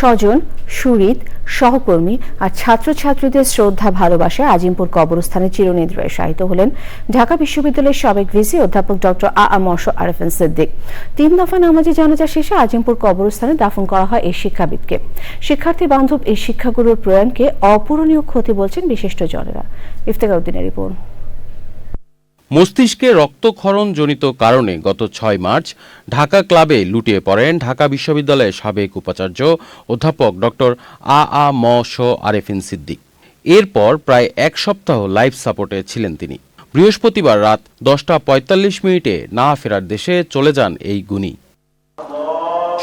স্বজন সুরিত সহকর্মী আর ছাত্রছাত্রীদের শ্রদ্ধা, ভালোবাসায় আজিমপুর কবরস্থানে চিরনিদ্রায় শায়িত হলেন ঢাকা বিশ্ববিদ্যালয়ের সাবেক ভিসি অধ্যাপক ডক্টর আ আ মর্ষ আরেফিন সিদ্দিক। তিন দফা নামাজে জানাজা শেষে আজিমপুর কবরস্থানে দাফন করা হয় এই শিক্ষাবিদকে। শিক্ষার্থী বান্ধব এই শিক্ষাগুরুর প্রয়াণকে অপূরণীয় ক্ষতি বলছেন বিশিষ্ট জনেরা। ইফতেখার উদ্দিনের রিপোর্ট। মস্তিষ্কে রক্তক্ষরণজনিত কারণে গত ছয় মার্চ ঢাকা ক্লাবে লুটিয়ে পড়েন ঢাকা বিশ্ববিদ্যালয়ের সাবেক উপাচার্য অধ্যাপক ডক্টর আ আ ম শ আরেফিন সিদ্দিক। এরপর প্রায় এক সপ্তাহ লাইফ সাপোর্টে ছিলেন তিনি। বৃহস্পতিবার রাত দশটা পঁয়তাল্লিশ মিনিটে না ফেরার দেশে চলে যান এই গুণী।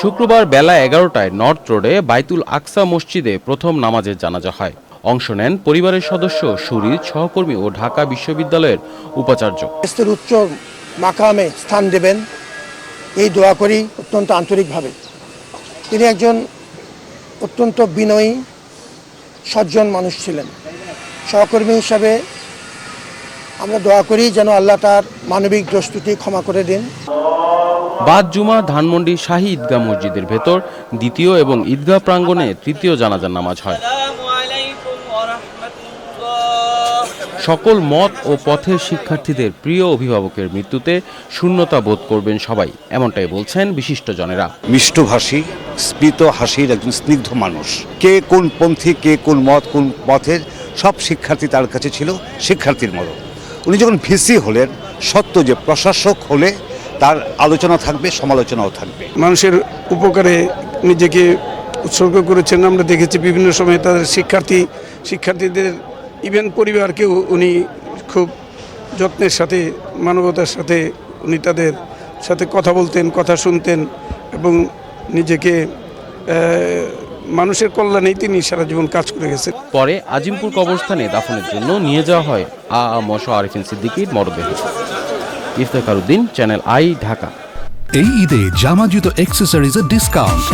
শুক্রবার বেলা এগারোটায় নর্থ রোডে বাইতুল আকসা মসজিদে প্রথম নামাজের জানাজা হয়। অংশ নেন পরিবারের সদস্য সুরিত সহকর্মী ও ঢাকা বিশ্ববিদ্যালয়ের উপাচার্য। উচ্চ মাকামে স্থান দেবেন। এই দোয়া করি অত্যন্ত আন্তরিকভাবে। তিনি একজন অত্যন্ত বিনয়ী সজ্জন মানুষ ছিলেন। সহকর্মী হিসাবে আমরা দোয়া করি যেন আল্লাহ তার মানবিক দোস্তুতি ক্ষমা করে দিন। বাদ জুমা ধানমন্ডি শাহী ঈদগাহ মসজিদের ভেতর দ্বিতীয় এবং ঈদগাহ প্রাঙ্গণে তৃতীয় জানাজার নামাজ হয়। সকল মত ও পথের শিক্ষার্থীদের প্রিয় অভিভাবকের মৃত্যুতে শূন্যতা বোধ করবেন সবাই এমনটাই বলছেন বিশিষ্টজনেরা। মিষ্টভাষী স্মিত হাসির একজন স্নিগ্ধ মানুষ। কে কোন পন্থী কে কোন মত কোন পথের সব শিক্ষার্থী তার কাছে ছিল শিক্ষার্থীর মতো উনি যখন ভিসি হলেন সত্য যে প্রশাসক হলে তার আলোচনা থাকবে সমালোচনাও থাকবে। মানুষের উপকারে নিজেকে উৎসর্গ করেছেন। আমরা দেখেছি বিভিন্ন সময়ে তাদের শিক্ষার্থী শিক্ষার্থীদের ইভেন পরিবারকেও উনি খুব যত্নের সাথে মানবতার সাথে উনি তাদের সাথে কথা বলতেন কথা শুনতেন এবং নিজেকে মানুষের কল্যাণেই তিনি সারা জীবন কাজ করে গেছেন। পরে আজিমপুর কবরস্থানে দাফনের জন্য নিয়ে যাওয়া হয় আ আ মশ আরিফিন সিদ্দিকীর মরদেহ। Iftekhar Uddin channel I Dhaka. এই ঈদে জামা জুতো অ্যাক্সেসরিজের ডিসকাউন্ট